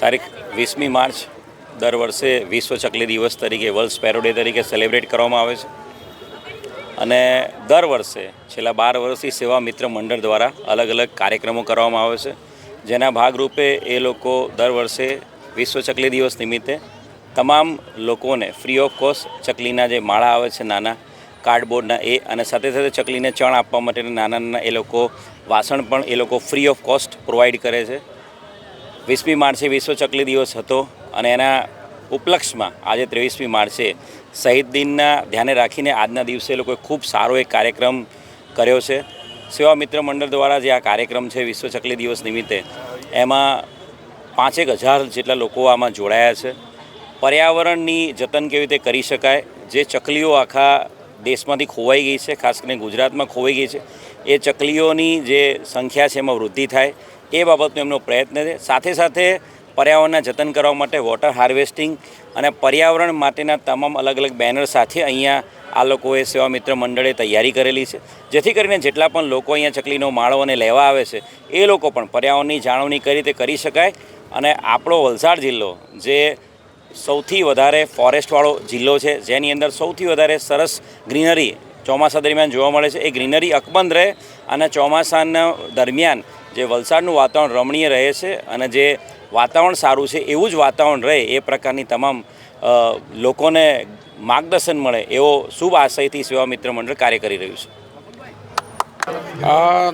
તારીખ વીસમી માર્ચ દર વર્ષે વિશ્વ ચકલી દિવસ તરીકે વર્લ્ડ સ્પેરો ડે તરીકે સેલિબ્રેટ કરવામાં આવે છે. અને દર વર્ષે, છેલ્લા બાર વર્ષથી સેવા મિત્ર મંડળ દ્વારા અલગ અલગ કાર્યક્રમો કરવામાં આવે છે. જેના ભાગરૂપે એ લોકો દર વર્ષે વિશ્વ ચકલી દિવસ નિમિત્તે તમામ લોકોને ફ્રી ઓફ કોસ્ટ ચકલીના જે માળા આવે છે નાના કાર્ડબોર્ડના એ અને સાથે સાથે ચકલીને ચણ આપવા માટેના નાના નાના એ લોકો વાસણ પણ એ લોકો ફ્રી ઓફ કોસ્ટ પ્રોવાઈડ કરે છે. વીસમી માર્ચે વિશ્વ ચકલી દિવસ હતો અને એના ઉપલક્ષમાં આજે ત્રેવીસમી માર્ચે શહીદ દિનના ધ્યાને રાખીને આજના દિવસે લોકોએ ખૂબ સારો એક કાર્યક્રમ કર્યો છે. સેવા મિત્ર મંડળ દ્વારા જે આ કાર્યક્રમ છે વિશ્વ ચકલી દિવસ નિમિત્તે, એમાં પાંચેક હજાર જેટલા લોકો આમાં જોડાયા છે. પર્યાવરણની જતન કેવી રીતે કરી શકાય? જે ચકલીઓ આખા દેશમાંથી ખોવાઈ ગઈ છે, ખાસ કરીને ગુજરાતમાં ખોવાઈ ગઈ છે એ ચકલીઓની જે સંખ્યા છે એમાં વૃદ્ધિ થાય, એ બાબતનો એમનો પ્રયત્ન છે. સાથે સાથે પર્યાવરણના જતન કરવા માટે વોટર હાર્વેસ્ટિંગ અને પર્યાવરણ માટેના તમામ અલગ અલગ બેનર સાથે અહીંયા આ લોકોએ સેવા મિત્ર મંડળે તૈયારી કરેલી છે. જેથી કરીને જેટલા પણ લોકો અહીંયા ચકલીનો માળો અને લેવા આવે છે, એ લોકો પણ પર્યાવરણની જાળવણી કઈ રીતે કરી શકાય અને આપણો વલસાડ જિલ્લો, જે સૌથી વધારે ફોરેસ્ટવાળો જિલ્લો છે, જેની અંદર સૌથી વધારે સરસ ગ્રીનરી ચોમાસા દરમિયાન જોવા મળે છે. એ ગ્રીનરી અકબંધ રહે અને ચોમાસાના દરમિયાન જે વલસાડનું વાતાવરણ રમણીય રહે છે અને જે વાતાવરણ સારું છે, એવું જ વાતાવરણ રહે એ પ્રકારની તમામ લોકોને માર્ગદર્શન મળે એવો શુભ આશયથી સેવા મિત્ર મંડળ કાર્ય કરી રહ્યું છે.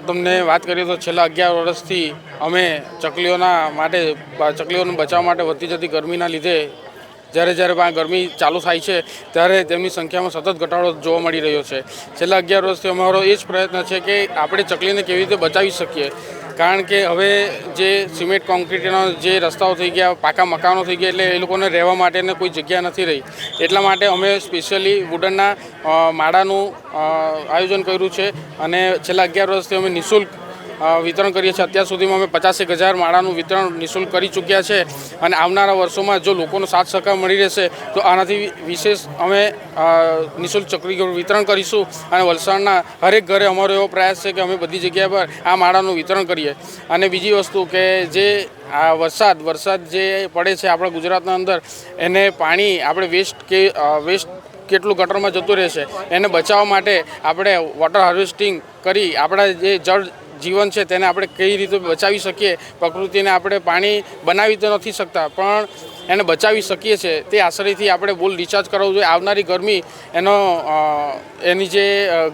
તમને વાત કરીએ તો છેલ્લા અગિયાર વર્ષથી અમે ચકલીઓના માટે, ચકલીઓને બચાવવા માટે વધતી જતી ગરમીના લીધે જ્યારે જ્યારે આ ગરમી ચાલુ થાય છે, ત્યારે તેમની સંખ્યામાં સતત ઘટાડો જોવા મળી રહ્યો છે. છેલ્લા અગિયાર વર્ષથી અમારો એ જ પ્રયત્ન છે કે આપણે ચકલીને કેવી રીતે બચાવી શકીએ. કારણ કે હવે જે સિમેન્ટ કોન્ક્રીટના જે રસ્તાઓ થઈ ગયા, પાકા મકાનો થઈ ગયા, એટલે એ લોકોને રહેવા માટેને કોઈ જગ્યા નથી રહી. એટલા માટે અમે સ્પેશિયલી વુડનના માળાનું આયોજન કર્યું છે. અને છેલ્લા અગિયાર વર્ષથી અમે નિઃશુલ્ક વિતરણ કરીએ છીએ. અત્યાર સુધીમાં અમે પચાસેક હજાર માળાનું વિતરણ નિઃશુલ્ક કરી ચૂક્યા છે અને આવનારા વર્ષોમાં જો લોકોનો સાથ સહકાર મળી રહેશે, તો આનાથી વિશેષ અમે નિઃશુલ્ક ચકરી વિતરણ કરીશું અને વલસાડના હરેક ઘરે અમારો એવો પ્રયાસ છે કે અમે બધી જગ્યા પર આ માળાનું વિતરણ કરીએ. અને બીજી વસ્તુ કે જે આ વરસાદ વરસાદ જે પડે છે આપણા ગુજરાતના અંદર, એને પાણી આપણે વેસ્ટ કે વેસ્ટ કેટલું ગટરમાં જતું રહેશે. એને બચાવવા માટે આપણે વોટર હાર્વેસ્ટિંગ કરી આપણા જે જળ જીવન છે તેને આપણે કઈ રીતે બચાવી શકીએ. પ્રકૃતિને આપણે પાણી બનાવી તો નથી શકતા, પણ એને બચાવી શકીએ છીએ તે આશ્રયથી આપણે બોલ રિચાર્જ કરાવવું જોઈએ. આવનારી ગરમી એનો એની જે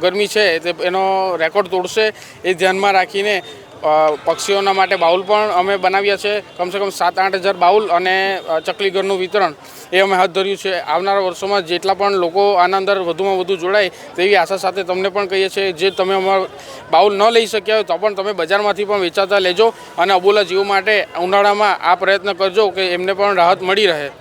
ગરમી છે તે એનો રેકોર્ડ તોડશે. એ ધ્યાનમાં રાખીને પક્ષીઓના માટે બાઉલ પણ અમે બનાવ્યા છે કમસે કમ સાત આઠ હજાર બાઉલ અને ચકલીઘરનું વિતરણ એ અમે હાથ ધર્યું છે. આવનારા વર્ષોમાં જેટલા પણ લોકો આના અંદર વધુમાં વધુ જોડાય તેવી આશા સાથે તમને પણ કહીએ છીએ જે તમે અમારા બાઉલ ન લઈ શક્યા હોય તો પણ તમે બજારમાંથી પણ વેચાતા લેજો અને અબોલા જીવો માટે ઉનાળામાં આ પ્રયત્ન કરજો કે એમને પણ રાહત મળી રહે.